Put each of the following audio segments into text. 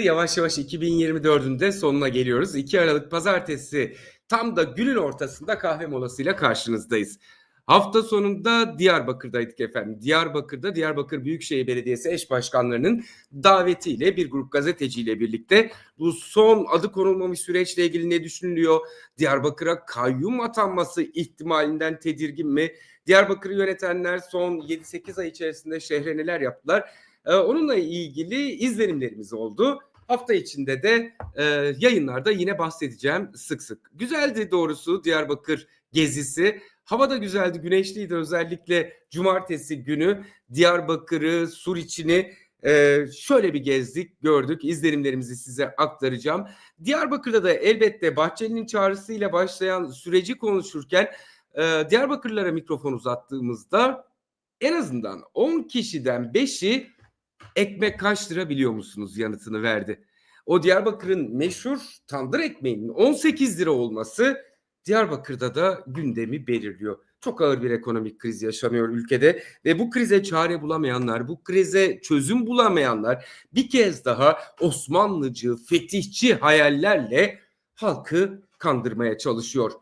Yavaş yavaş 2024'ün de sonuna geliyoruz. 2 Aralık Pazartesi tam da günün ortasında kahve molasıyla karşınızdayız. Hafta sonunda Diyarbakır'daydık efendim. Diyarbakır'da Diyarbakır Büyükşehir Belediyesi eş başkanlarının davetiyle bir grup gazeteciyle birlikte bu son adı konulmamış süreçle ilgili ne düşünülüyor? Diyarbakır'a kayyum atanması ihtimalinden tedirgin mi? Diyarbakır'ı yönetenler son 7-8 ay içerisinde şehre neler yaptılar? Ee, onunla ilgili izlenimlerimiz oldu. Hafta içinde de e, yayınlarda yine bahsedeceğim sık sık. Güzeldi doğrusu Diyarbakır gezisi. Hava da güzeldi, güneşliydi özellikle cumartesi günü Diyarbakır'ı, Suriçin'i e, şöyle bir gezdik, gördük. İzlenimlerimizi size aktaracağım. Diyarbakır'da da elbette Bahçeli'nin çağrısıyla başlayan süreci konuşurken e, Diyarbakırlara mikrofon uzattığımızda en azından 10 kişiden 5'i ekmek kaç lira biliyor musunuz yanıtını verdi. O Diyarbakır'ın meşhur tandır ekmeğinin 18 lira olması Diyarbakır'da da gündemi belirliyor. Çok ağır bir ekonomik kriz yaşanıyor ülkede ve bu krize çare bulamayanlar, bu krize çözüm bulamayanlar bir kez daha Osmanlıcı, fetihçi hayallerle halkı kandırmaya çalışıyor.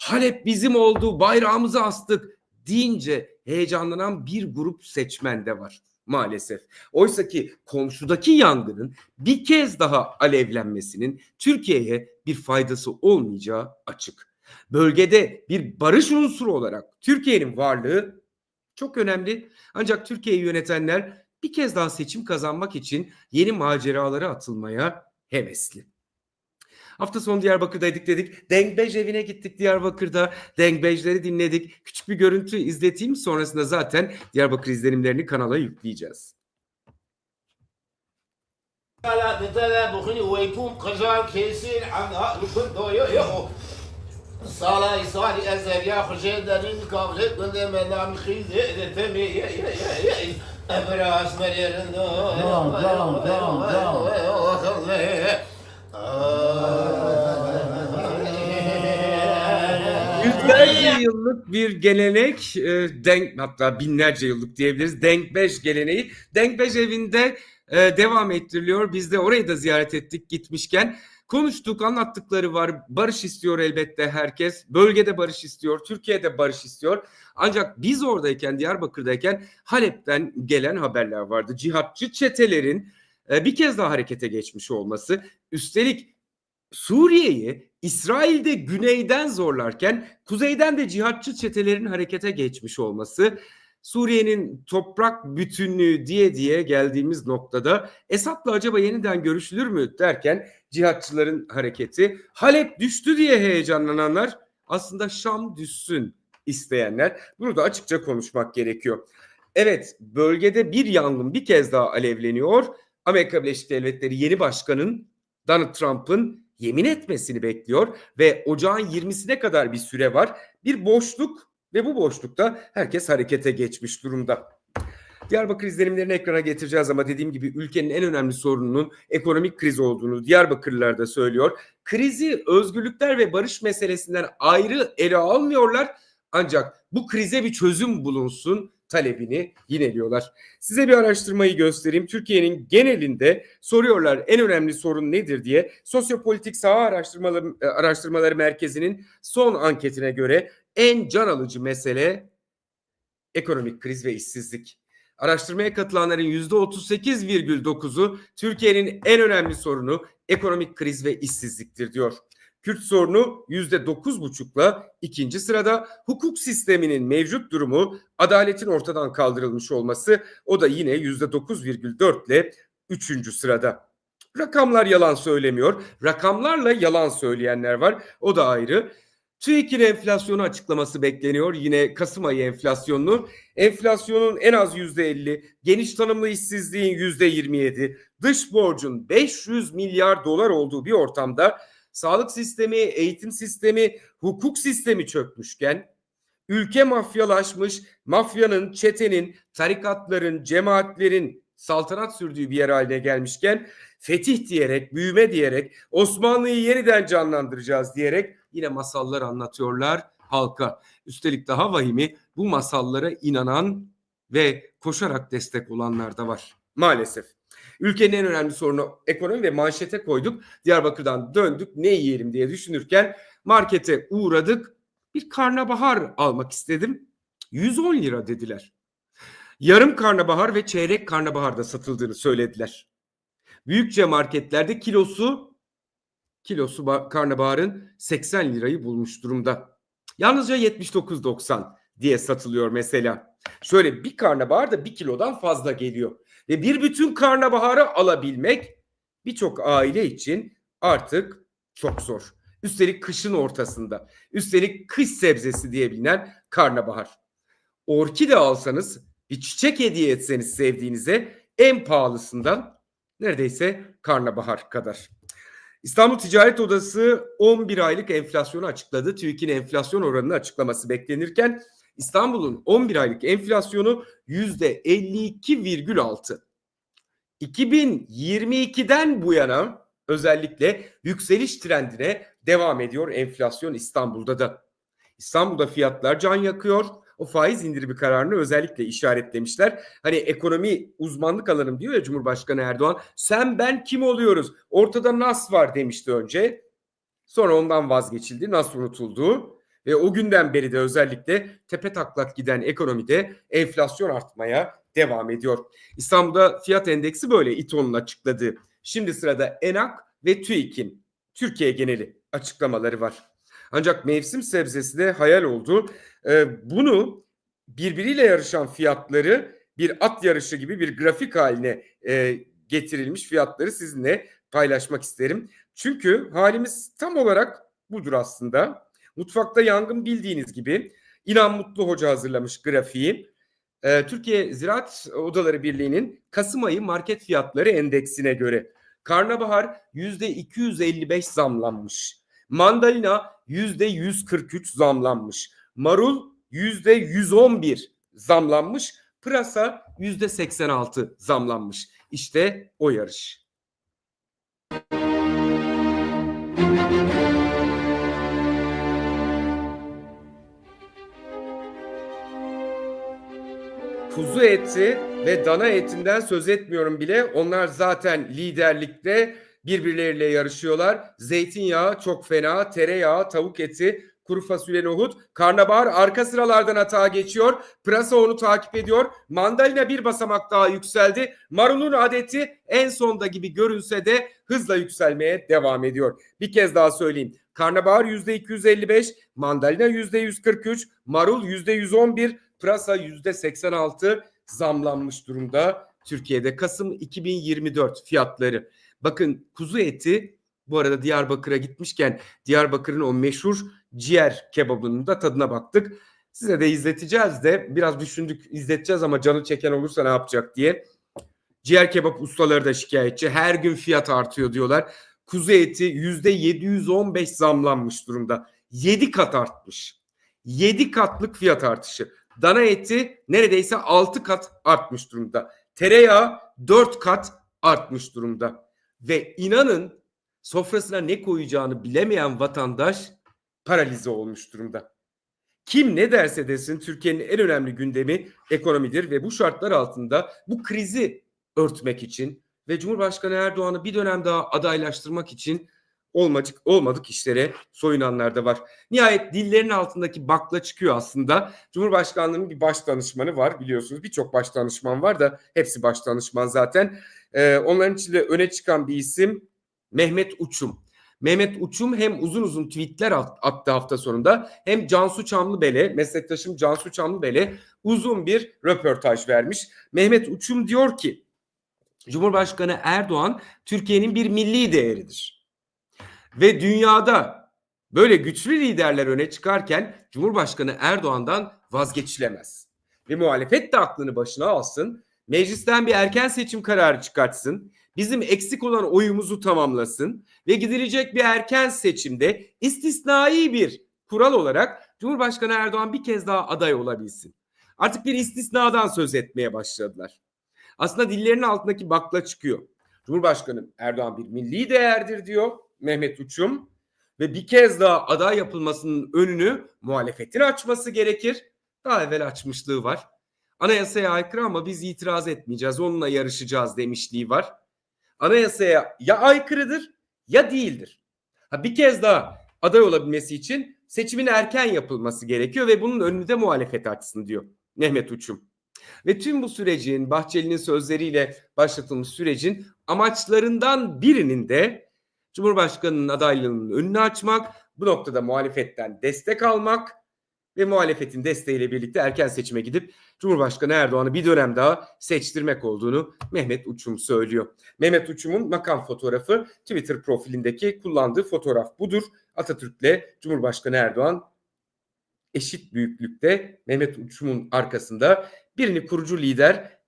Halep bizim oldu, bayrağımızı astık deyince heyecanlanan bir grup seçmen de var maalesef. Oysa ki komşudaki yangının bir kez daha alevlenmesinin Türkiye'ye bir faydası olmayacağı açık. Bölgede bir barış unsuru olarak Türkiye'nin varlığı çok önemli. Ancak Türkiye'yi yönetenler bir kez daha seçim kazanmak için yeni maceralara atılmaya hevesli. Hafta sonu Diyarbakır'daydık dedik. Dengbej evine gittik Diyarbakır'da. Dengbejleri dinledik. Küçük bir görüntü izleteyim. Sonrasında zaten Diyarbakır izlenimlerini kanala yükleyeceğiz. لا تتلا بخني ويكون قجار كيسين عن لكن يو يو صالة يصالي أزل يا خرجي دارين كافلت من دم نام خيزي تمي يا يا يا يا أبراس مريرن Devam, devam, devam, devam. Yüzlerce yıllık bir gelenek, e, denk hatta binlerce yıllık diyebiliriz. Denkbeş geleneği. Denkbeş evinde e, devam ettiriliyor. Biz de orayı da ziyaret ettik gitmişken. Konuştuk, anlattıkları var. Barış istiyor elbette herkes. Bölgede barış istiyor, Türkiye'de barış istiyor. Ancak biz oradayken, Diyarbakır'dayken Halep'ten gelen haberler vardı. Cihatçı çetelerin e, bir kez daha harekete geçmiş olması. Üstelik Suriye'yi İsrail'de güneyden zorlarken kuzeyden de cihatçı çetelerin harekete geçmiş olması Suriye'nin toprak bütünlüğü diye diye geldiğimiz noktada Esad'la acaba yeniden görüşülür mü derken cihatçıların hareketi Halep düştü diye heyecanlananlar aslında Şam düşsün isteyenler bunu da açıkça konuşmak gerekiyor. Evet bölgede bir yangın bir kez daha alevleniyor. Amerika Birleşik Devletleri yeni başkanın Donald Trump'ın yemin etmesini bekliyor ve ocağın 20'sine kadar bir süre var. Bir boşluk ve bu boşlukta herkes harekete geçmiş durumda. Diyarbakır izlenimlerini ekrana getireceğiz ama dediğim gibi ülkenin en önemli sorununun ekonomik kriz olduğunu Diyarbakırlılar da söylüyor. Krizi özgürlükler ve barış meselesinden ayrı ele almıyorlar ancak bu krize bir çözüm bulunsun talebini yineliyorlar. Size bir araştırmayı göstereyim. Türkiye'nin genelinde soruyorlar en önemli sorun nedir diye. Sosyopolitik Saha Araştırmaları, Araştırmaları Merkezi'nin son anketine göre en can alıcı mesele ekonomik kriz ve işsizlik. Araştırmaya katılanların %38,9'u Türkiye'nin en önemli sorunu ekonomik kriz ve işsizliktir diyor. Kürt sorunu %9,5'la ikinci sırada hukuk sisteminin mevcut durumu adaletin ortadan kaldırılmış olması o da yine %9,4 ile üçüncü sırada. Rakamlar yalan söylemiyor. Rakamlarla yalan söyleyenler var. O da ayrı. TÜİK'in enflasyonu açıklaması bekleniyor. Yine Kasım ayı enflasyonunu. Enflasyonun en az %50, geniş tanımlı işsizliğin %27, dış borcun 500 milyar dolar olduğu bir ortamda sağlık sistemi, eğitim sistemi, hukuk sistemi çökmüşken ülke mafyalaşmış, mafyanın, çetenin, tarikatların, cemaatlerin saltanat sürdüğü bir yer haline gelmişken fetih diyerek, büyüme diyerek, Osmanlı'yı yeniden canlandıracağız diyerek yine masallar anlatıyorlar halka. Üstelik daha vahimi bu masallara inanan ve koşarak destek olanlar da var maalesef. Ülkenin en önemli sorunu ekonomi ve manşete koyduk. Diyarbakır'dan döndük ne yiyelim diye düşünürken markete uğradık. Bir karnabahar almak istedim. 110 lira dediler. Yarım karnabahar ve çeyrek karnabahar da satıldığını söylediler. Büyükçe marketlerde kilosu kilosu ba- karnabaharın 80 lirayı bulmuş durumda. Yalnızca 79.90 diye satılıyor mesela. Şöyle bir karnabahar da bir kilodan fazla geliyor. Ve bir bütün karnabaharı alabilmek birçok aile için artık çok zor. Üstelik kışın ortasında. Üstelik kış sebzesi diye bilinen karnabahar. Orkide alsanız bir çiçek hediye etseniz sevdiğinize en pahalısından neredeyse karnabahar kadar. İstanbul Ticaret Odası 11 aylık enflasyonu açıkladı. TÜİK'in enflasyon oranını açıklaması beklenirken İstanbul'un 11 aylık enflasyonu %52,6. 2022'den bu yana özellikle yükseliş trendine devam ediyor enflasyon İstanbul'da da. İstanbul'da fiyatlar can yakıyor. O faiz indirimi kararını özellikle işaretlemişler. Hani ekonomi uzmanlık alanım diyor ya Cumhurbaşkanı Erdoğan. Sen ben kim oluyoruz? Ortada nas var demişti önce. Sonra ondan vazgeçildi. Nas unutuldu. Ve o günden beri de özellikle tepe taklak giden ekonomide enflasyon artmaya devam ediyor. İstanbul'da fiyat endeksi böyle İTO'nun açıkladığı. Şimdi sırada ENAK ve TÜİK'in Türkiye geneli açıklamaları var. Ancak mevsim sebzesi de hayal oldu. Ee, bunu birbiriyle yarışan fiyatları bir at yarışı gibi bir grafik haline e, getirilmiş fiyatları sizinle paylaşmak isterim. Çünkü halimiz tam olarak budur aslında. Mutfakta yangın bildiğiniz gibi İnan Mutlu Hoca hazırlamış grafiği. Ee, Türkiye Ziraat Odaları Birliği'nin Kasım ayı market fiyatları endeksine göre karnabahar %255 zamlanmış. Mandalina %143 zamlanmış. Marul %111 zamlanmış. Pırasa %86 zamlanmış. İşte o yarış. Kuzu eti ve dana etinden söz etmiyorum bile. Onlar zaten liderlikte birbirleriyle yarışıyorlar. Zeytinyağı çok fena, tereyağı, tavuk eti, kuru fasulye nohut. Karnabahar arka sıralardan atağa geçiyor. Pırasa onu takip ediyor. Mandalina bir basamak daha yükseldi. Marulun adeti en sonda gibi görünse de hızla yükselmeye devam ediyor. Bir kez daha söyleyeyim. Karnabahar %255, mandalina %143, marul %111, pırasa %86 zamlanmış durumda. Türkiye'de Kasım 2024 fiyatları. Bakın kuzu eti bu arada Diyarbakır'a gitmişken Diyarbakır'ın o meşhur ciğer kebabının da tadına baktık. Size de izleteceğiz de biraz düşündük izleteceğiz ama canı çeken olursa ne yapacak diye. Ciğer kebap ustaları da şikayetçi. Her gün fiyat artıyor diyorlar. Kuzu eti %715 zamlanmış durumda. 7 kat artmış. 7 katlık fiyat artışı. Dana eti neredeyse 6 kat artmış durumda. Tereyağı 4 kat artmış durumda. Ve inanın sofrasına ne koyacağını bilemeyen vatandaş paralize olmuş durumda. Kim ne derse desin Türkiye'nin en önemli gündemi ekonomidir ve bu şartlar altında bu krizi örtmek için ve Cumhurbaşkanı Erdoğan'ı bir dönem daha adaylaştırmak için olmadık, olmadık işlere soyunanlar da var. Nihayet dillerin altındaki bakla çıkıyor aslında. Cumhurbaşkanlığının bir baş danışmanı var biliyorsunuz. Birçok baş danışman var da hepsi baş danışman zaten. Ee, onların içinde öne çıkan bir isim Mehmet Uçum. Mehmet Uçum hem uzun uzun tweetler at- attı hafta sonunda hem Cansu Çamlıbel'e, meslektaşım Cansu Çamlıbel'e uzun bir röportaj vermiş. Mehmet Uçum diyor ki Cumhurbaşkanı Erdoğan Türkiye'nin bir milli değeridir. Ve dünyada böyle güçlü liderler öne çıkarken Cumhurbaşkanı Erdoğan'dan vazgeçilemez. Ve muhalefet de aklını başına alsın. Meclisten bir erken seçim kararı çıkartsın. Bizim eksik olan oyumuzu tamamlasın ve gidilecek bir erken seçimde istisnai bir kural olarak Cumhurbaşkanı Erdoğan bir kez daha aday olabilsin. Artık bir istisnadan söz etmeye başladılar. Aslında dillerinin altındaki bakla çıkıyor. Cumhurbaşkanı Erdoğan bir milli değerdir diyor Mehmet Uçum ve bir kez daha aday yapılmasının önünü muhalefetin açması gerekir. Daha evvel açmışlığı var. Anayasaya aykırı ama biz itiraz etmeyeceğiz, onunla yarışacağız demişliği var. anayasaya ya aykırıdır ya değildir. Ha bir kez daha aday olabilmesi için seçimin erken yapılması gerekiyor ve bunun önünde muhalefet açsın diyor Mehmet Uçum. Ve tüm bu sürecin Bahçeli'nin sözleriyle başlatılmış sürecin amaçlarından birinin de Cumhurbaşkanı'nın adaylığının önünü açmak, bu noktada muhalefetten destek almak ve muhalefetin desteğiyle birlikte erken seçime gidip Cumhurbaşkanı Erdoğan'ı bir dönem daha seçtirmek olduğunu Mehmet Uçum söylüyor. Mehmet Uçum'un makam fotoğrafı Twitter profilindeki kullandığı fotoğraf budur. Atatürk'le Cumhurbaşkanı Erdoğan eşit büyüklükte Mehmet Uçum'un arkasında birini kurucu lider,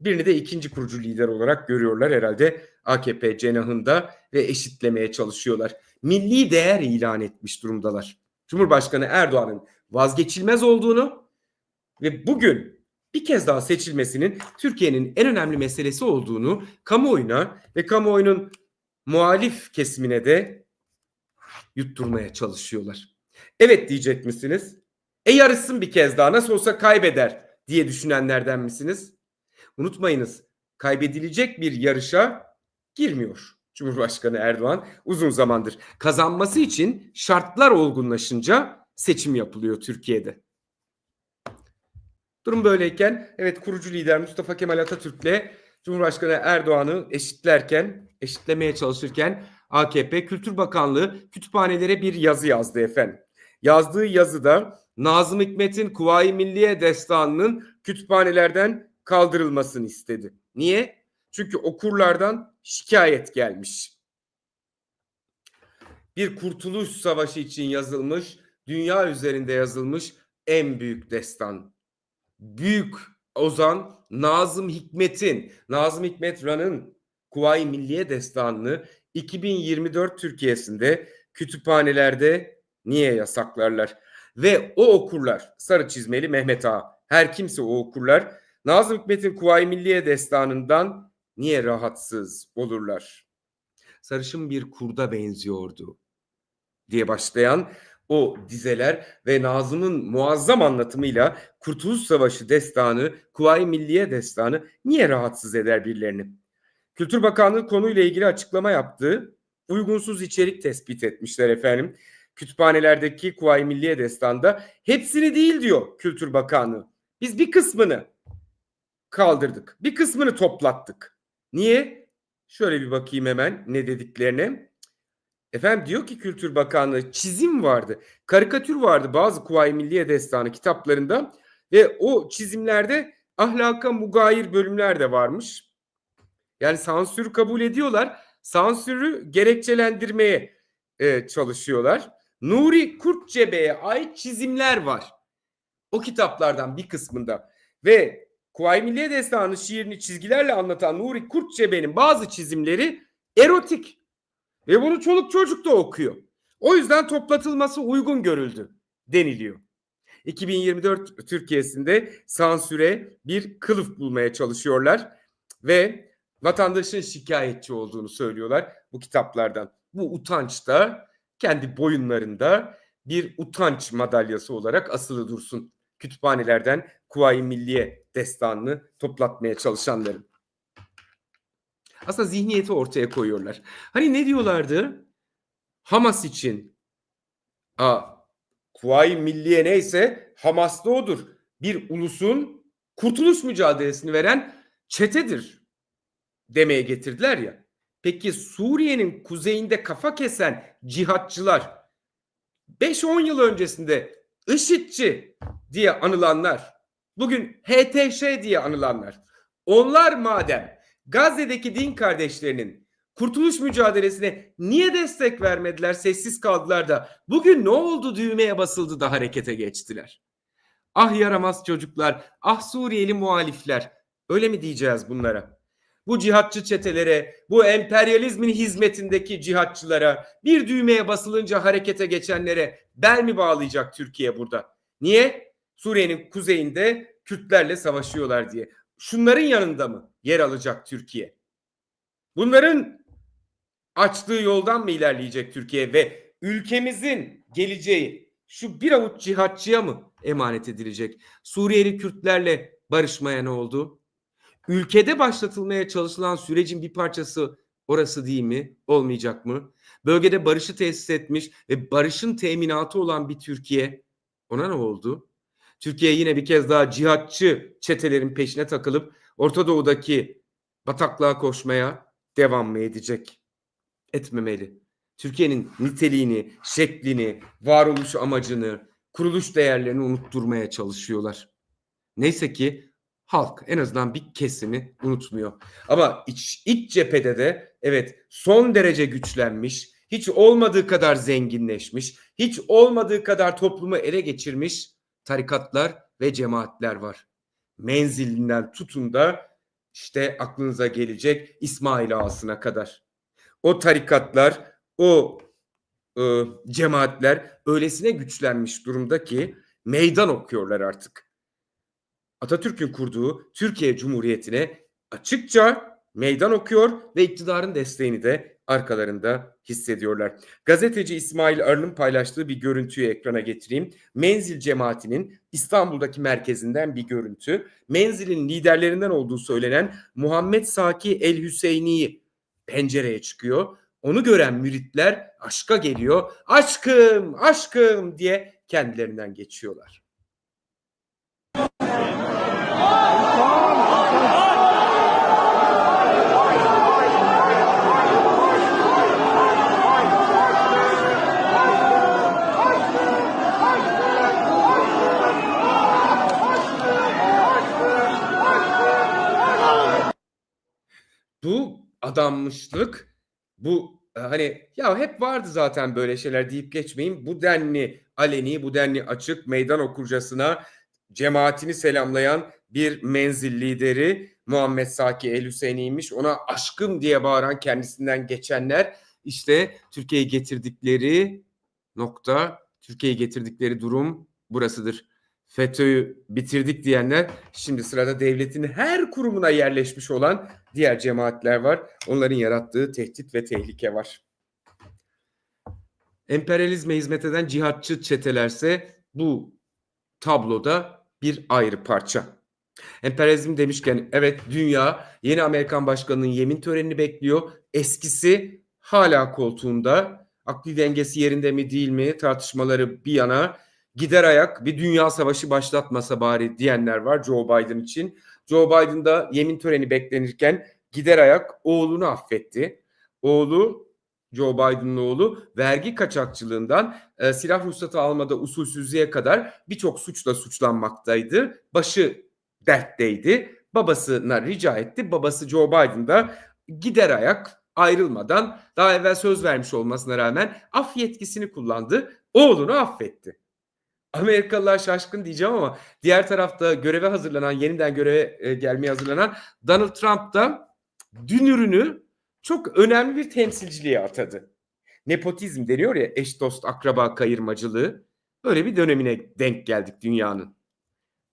birini de ikinci kurucu lider olarak görüyorlar herhalde AKP cenahında ve eşitlemeye çalışıyorlar. Milli değer ilan etmiş durumdalar. Cumhurbaşkanı Erdoğan'ın vazgeçilmez olduğunu ve bugün bir kez daha seçilmesinin Türkiye'nin en önemli meselesi olduğunu kamuoyuna ve kamuoyunun muhalif kesimine de yutturmaya çalışıyorlar. Evet diyecek misiniz? E yarışsın bir kez daha nasıl olsa kaybeder diye düşünenlerden misiniz? Unutmayınız kaybedilecek bir yarışa girmiyor Cumhurbaşkanı Erdoğan uzun zamandır. Kazanması için şartlar olgunlaşınca seçim yapılıyor Türkiye'de. Durum böyleyken evet kurucu lider Mustafa Kemal Atatürk'le Cumhurbaşkanı Erdoğan'ı eşitlerken, eşitlemeye çalışırken AKP Kültür Bakanlığı kütüphanelere bir yazı yazdı efendim. Yazdığı yazıda Nazım Hikmet'in Kuvayi Milliye Destanı'nın kütüphanelerden kaldırılmasını istedi. Niye? Çünkü okurlardan şikayet gelmiş. Bir kurtuluş savaşı için yazılmış, dünya üzerinde yazılmış en büyük destan. Büyük ozan Nazım Hikmet'in, Nazım Hikmet Ran'ın Kuvayi Milliye Destanı'nı 2024 Türkiye'sinde kütüphanelerde niye yasaklarlar? Ve o okurlar, sarı çizmeli Mehmet Ağa, her kimse o okurlar, Nazım Hikmet'in Kuvayi Milliye Destanı'ndan niye rahatsız olurlar? Sarışın bir kurda benziyordu diye başlayan o dizeler ve Nazım'ın muazzam anlatımıyla Kurtuluş Savaşı destanı, Kuvayi Milliye destanı niye rahatsız eder birilerini? Kültür Bakanlığı konuyla ilgili açıklama yaptı. Uygunsuz içerik tespit etmişler efendim. Kütüphanelerdeki Kuvayi Milliye Destanı'nda hepsini değil diyor Kültür Bakanlığı. Biz bir kısmını kaldırdık. Bir kısmını toplattık. Niye? Şöyle bir bakayım hemen ne dediklerine. Efendim diyor ki Kültür Bakanlığı çizim vardı. Karikatür vardı bazı Kuvayi Milliye Destanı kitaplarında ve o çizimlerde ahlaka mugayir bölümler de varmış. Yani sansürü kabul ediyorlar. Sansürü gerekçelendirmeye e, çalışıyorlar. Nuri Kurtcebe'ye ait çizimler var. O kitaplardan bir kısmında ve Kuvayi Milliye Destanı şiirini çizgilerle anlatan Nuri Kurtçebe'nin bazı çizimleri erotik. Ve bunu çoluk çocuk da okuyor. O yüzden toplatılması uygun görüldü deniliyor. 2024 Türkiye'sinde sansüre bir kılıf bulmaya çalışıyorlar ve vatandaşın şikayetçi olduğunu söylüyorlar bu kitaplardan. Bu utanç da kendi boyunlarında bir utanç madalyası olarak asılı dursun. Kütüphanelerden Kuvayi Milliye destanını toplatmaya çalışanların. Aslında zihniyeti ortaya koyuyorlar. Hani ne diyorlardı? Hamas için a, Kuvayi Milliye neyse Hamas da odur. Bir ulusun kurtuluş mücadelesini veren çetedir demeye getirdiler ya. Peki Suriye'nin kuzeyinde kafa kesen cihatçılar 5-10 yıl öncesinde IŞİD'ci diye anılanlar, bugün HTŞ diye anılanlar. Onlar madem Gazze'deki din kardeşlerinin kurtuluş mücadelesine niye destek vermediler, sessiz kaldılar da bugün ne oldu düğmeye basıldı da harekete geçtiler? Ah yaramaz çocuklar, ah Suriyeli muhalifler. Öyle mi diyeceğiz bunlara? Bu cihatçı çetelere, bu emperyalizmin hizmetindeki cihatçılara, bir düğmeye basılınca harekete geçenlere bel mi bağlayacak Türkiye burada? Niye? Suriye'nin kuzeyinde Kürtlerle savaşıyorlar diye. Şunların yanında mı yer alacak Türkiye? Bunların açtığı yoldan mı ilerleyecek Türkiye ve ülkemizin geleceği şu bir avuç cihatçıya mı emanet edilecek? Suriyeli Kürtlerle barışmaya ne oldu? Ülkede başlatılmaya çalışılan sürecin bir parçası Orası değil mi? Olmayacak mı? Bölgede barışı tesis etmiş ve barışın teminatı olan bir Türkiye. Ona ne oldu? Türkiye yine bir kez daha cihatçı çetelerin peşine takılıp Orta Doğu'daki bataklığa koşmaya devam mı edecek? Etmemeli. Türkiye'nin niteliğini, şeklini, varoluş amacını, kuruluş değerlerini unutturmaya çalışıyorlar. Neyse ki halk en azından bir kesimi unutmuyor. Ama iç, iç cephede de evet son derece güçlenmiş, hiç olmadığı kadar zenginleşmiş, hiç olmadığı kadar toplumu ele geçirmiş tarikatlar ve cemaatler var. Menzilinden tutun da işte aklınıza gelecek İsmail Ağası'na kadar. O tarikatlar, o e, cemaatler öylesine güçlenmiş durumda ki meydan okuyorlar artık. Atatürk'ün kurduğu Türkiye Cumhuriyeti'ne açıkça meydan okuyor ve iktidarın desteğini de arkalarında hissediyorlar. Gazeteci İsmail Arı'nın paylaştığı bir görüntüyü ekrana getireyim. Menzil cemaatinin İstanbul'daki merkezinden bir görüntü. Menzil'in liderlerinden olduğu söylenen Muhammed Saki El Hüseyni pencereye çıkıyor. Onu gören müritler aşka geliyor. Aşkım, aşkım diye kendilerinden geçiyorlar. Bu adanmışlık, bu e, hani ya hep vardı zaten böyle şeyler deyip geçmeyin. Bu denli aleni, bu denli açık meydan okurcasına cemaatini selamlayan bir menzil lideri Muhammed Saki El Hüseyin'iymiş. Ona aşkım diye bağıran kendisinden geçenler işte Türkiye'yi getirdikleri nokta, Türkiye'yi getirdikleri durum burasıdır. FETÖ'yü bitirdik diyenler şimdi sırada devletin her kurumuna yerleşmiş olan diğer cemaatler var. Onların yarattığı tehdit ve tehlike var. Emperyalizme hizmet eden cihatçı çetelerse bu tabloda bir ayrı parça. Emperyalizm demişken evet dünya yeni Amerikan başkanının yemin törenini bekliyor. Eskisi hala koltuğunda. Akli dengesi yerinde mi değil mi tartışmaları bir yana gider ayak bir dünya savaşı başlatmasa bari diyenler var Joe Biden için. Joe Biden da yemin töreni beklenirken gider ayak oğlunu affetti. Oğlu Joe Biden'ın oğlu vergi kaçakçılığından e, silah ruhsatı almada usulsüzlüğe kadar birçok suçla suçlanmaktaydı. Başı dertteydi. Babasına rica etti. Babası Joe Biden da gider ayak ayrılmadan daha evvel söz vermiş olmasına rağmen af yetkisini kullandı. Oğlunu affetti. Amerikalılar şaşkın diyeceğim ama diğer tarafta göreve hazırlanan, yeniden göreve e, gelmeye hazırlanan Donald Trump da dünürünü çok önemli bir temsilciliğe atadı. Nepotizm deniyor ya eş dost akraba kayırmacılığı. Böyle bir dönemine denk geldik dünyanın.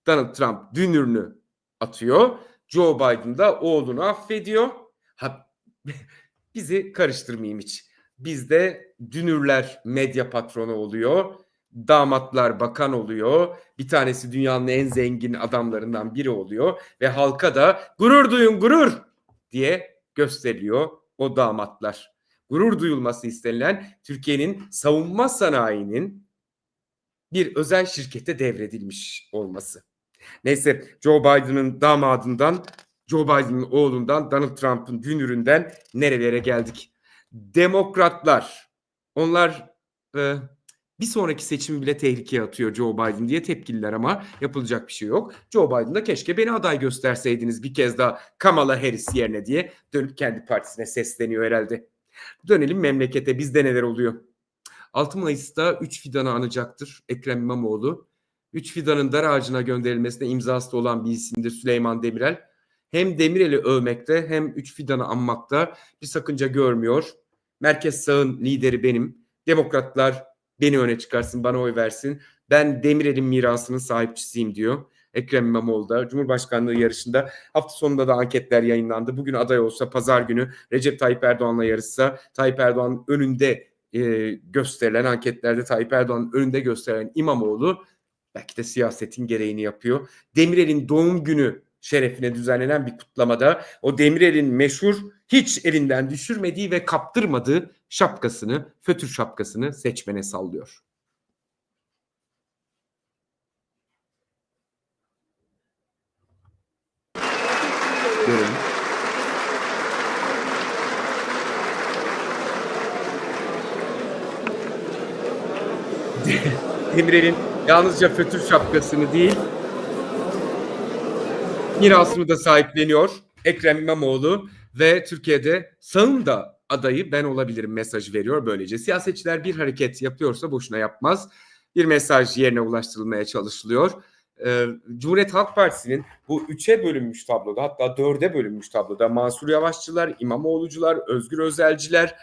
Donald Trump dünürünü atıyor. Joe Biden da oğlunu affediyor. Ha, bizi karıştırmayayım hiç. Bizde dünürler medya patronu oluyor. Damatlar bakan oluyor. Bir tanesi dünyanın en zengin adamlarından biri oluyor. Ve halka da gurur duyun gurur diye gösteriliyor o damatlar. Gurur duyulması istenilen Türkiye'nin savunma sanayinin bir özel şirkete devredilmiş olması. Neyse Joe Biden'ın damadından, Joe Biden'ın oğlundan, Donald Trump'ın dünüründen nerelere geldik? Demokratlar, onlar e, bir sonraki seçimi bile tehlikeye atıyor Joe Biden diye tepkililer ama yapılacak bir şey yok. Joe Biden da keşke beni aday gösterseydiniz bir kez daha Kamala Harris yerine diye dönüp kendi partisine sesleniyor herhalde. Dönelim memlekete bizde neler oluyor? 6 Mayıs'ta 3 fidanı anacaktır Ekrem İmamoğlu. 3 fidanın dar ağacına gönderilmesine imzası olan bir isimdir Süleyman Demirel. Hem Demirel'i övmekte hem 3 fidanı anmakta bir sakınca görmüyor. Merkez sağın lideri benim. Demokratlar beni öne çıkarsın, bana oy versin. Ben Demirel'in mirasının sahipçisiyim diyor. Ekrem İmamoğlu da Cumhurbaşkanlığı yarışında hafta sonunda da anketler yayınlandı. Bugün aday olsa pazar günü Recep Tayyip Erdoğan'la yarışsa Tayyip Erdoğan önünde e, gösterilen anketlerde Tayyip Erdoğan'ın önünde gösterilen İmamoğlu belki de siyasetin gereğini yapıyor. Demirel'in doğum günü şerefine düzenlenen bir kutlamada o Demirel'in meşhur hiç elinden düşürmediği ve kaptırmadığı şapkasını, fötür şapkasını seçmene sallıyor. Görelim. Demirel'in yalnızca fötür şapkasını değil, mirasını da sahipleniyor Ekrem İmamoğlu ve Türkiye'de sağında adayı ben olabilirim mesajı veriyor böylece. Siyasetçiler bir hareket yapıyorsa boşuna yapmaz. Bir mesaj yerine ulaştırılmaya çalışılıyor. Ee, Cumhuriyet Halk Partisi'nin bu üçe bölünmüş tabloda hatta dörde bölünmüş tabloda Mansur Yavaşçılar, İmamoğlucular, Özgür Özelciler,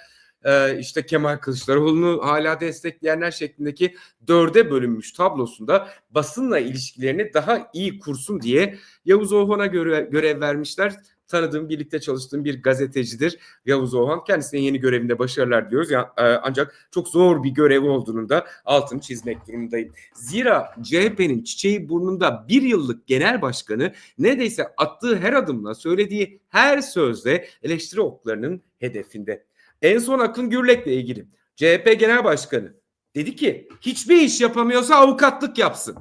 e, işte Kemal Kılıçdaroğlu'nu hala destekleyenler şeklindeki dörde bölünmüş tablosunda basınla ilişkilerini daha iyi kursun diye Yavuz Oğan'a göre, görev vermişler. Tanıdığım, birlikte çalıştığım bir gazetecidir Yavuz Oğan. Kendisine yeni görevinde başarılar diyoruz. Ya, e, ancak çok zor bir görev olduğunu da altını çizmek durumundayım. Zira CHP'nin çiçeği burnunda bir yıllık genel başkanı neredeyse attığı her adımla söylediği her sözle eleştiri oklarının hedefinde. En son Akın Gürlek'le ilgili CHP Genel Başkanı dedi ki hiçbir iş yapamıyorsa avukatlık yapsın.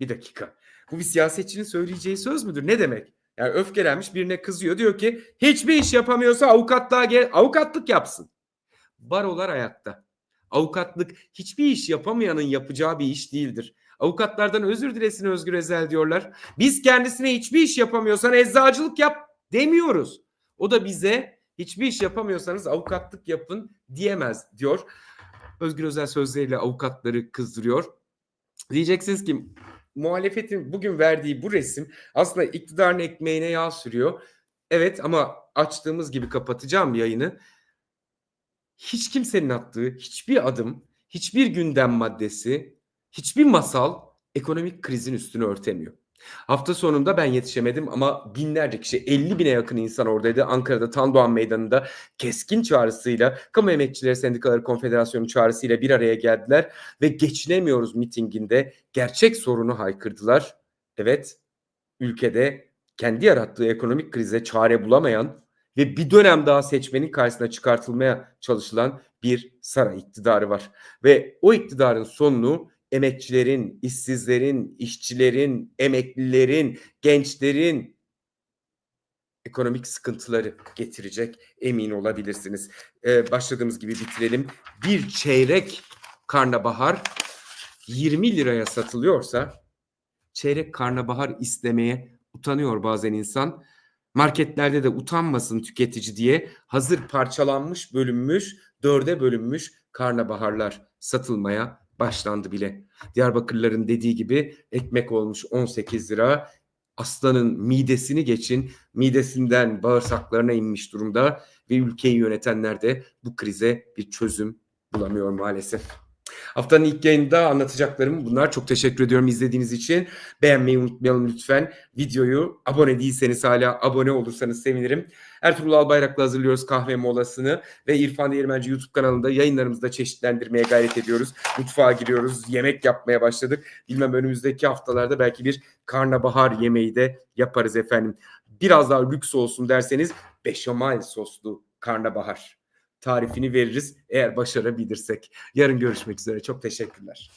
Bir dakika. Bu bir siyasetçinin söyleyeceği söz müdür? Ne demek? Yani öfkelenmiş birine kızıyor. Diyor ki hiçbir iş yapamıyorsa avukatlığa gel, avukatlık yapsın. Barolar ayakta. Avukatlık hiçbir iş yapamayanın yapacağı bir iş değildir. Avukatlardan özür dilesin Özgür Ezel diyorlar. Biz kendisine hiçbir iş yapamıyorsan eczacılık yap demiyoruz. O da bize hiçbir iş yapamıyorsanız avukatlık yapın diyemez diyor. Özgür Özel sözleriyle avukatları kızdırıyor. Diyeceksiniz ki muhalefetin bugün verdiği bu resim aslında iktidarın ekmeğine yağ sürüyor. Evet ama açtığımız gibi kapatacağım yayını. Hiç kimsenin attığı hiçbir adım, hiçbir gündem maddesi, hiçbir masal ekonomik krizin üstünü örtemiyor. Hafta sonunda ben yetişemedim ama binlerce kişi 50 bine yakın insan oradaydı. Ankara'da Tandoğan Meydanı'nda keskin çağrısıyla Kamu Emekçileri Sendikaları Konfederasyonu çağrısıyla bir araya geldiler ve geçinemiyoruz mitinginde gerçek sorunu haykırdılar. Evet ülkede kendi yarattığı ekonomik krize çare bulamayan ve bir dönem daha seçmenin karşısına çıkartılmaya çalışılan bir saray iktidarı var. Ve o iktidarın sonunu emekçilerin, işsizlerin, işçilerin, emeklilerin, gençlerin ekonomik sıkıntıları getirecek emin olabilirsiniz. Ee, başladığımız gibi bitirelim. Bir çeyrek karnabahar 20 liraya satılıyorsa çeyrek karnabahar istemeye utanıyor bazen insan. Marketlerde de utanmasın tüketici diye hazır parçalanmış, bölünmüş, dörde bölünmüş karnabaharlar satılmaya başlandı bile. Diyarbakırların dediği gibi ekmek olmuş 18 lira. Aslanın midesini geçin, midesinden bağırsaklarına inmiş durumda ve ülkeyi yönetenler de bu krize bir çözüm bulamıyor maalesef. Haftanın ilk yayında anlatacaklarım bunlar. Çok teşekkür ediyorum izlediğiniz için. Beğenmeyi unutmayalım lütfen. Videoyu abone değilseniz hala abone olursanız sevinirim. Ertuğrul Albayrak'la hazırlıyoruz kahve molasını ve İrfan Değirmenci YouTube kanalında yayınlarımızı da çeşitlendirmeye gayret ediyoruz. Mutfağa giriyoruz, yemek yapmaya başladık. Bilmem önümüzdeki haftalarda belki bir karnabahar yemeği de yaparız efendim. Biraz daha lüks olsun derseniz beşamel soslu karnabahar tarifini veririz eğer başarabilirsek. Yarın görüşmek üzere. Çok teşekkürler.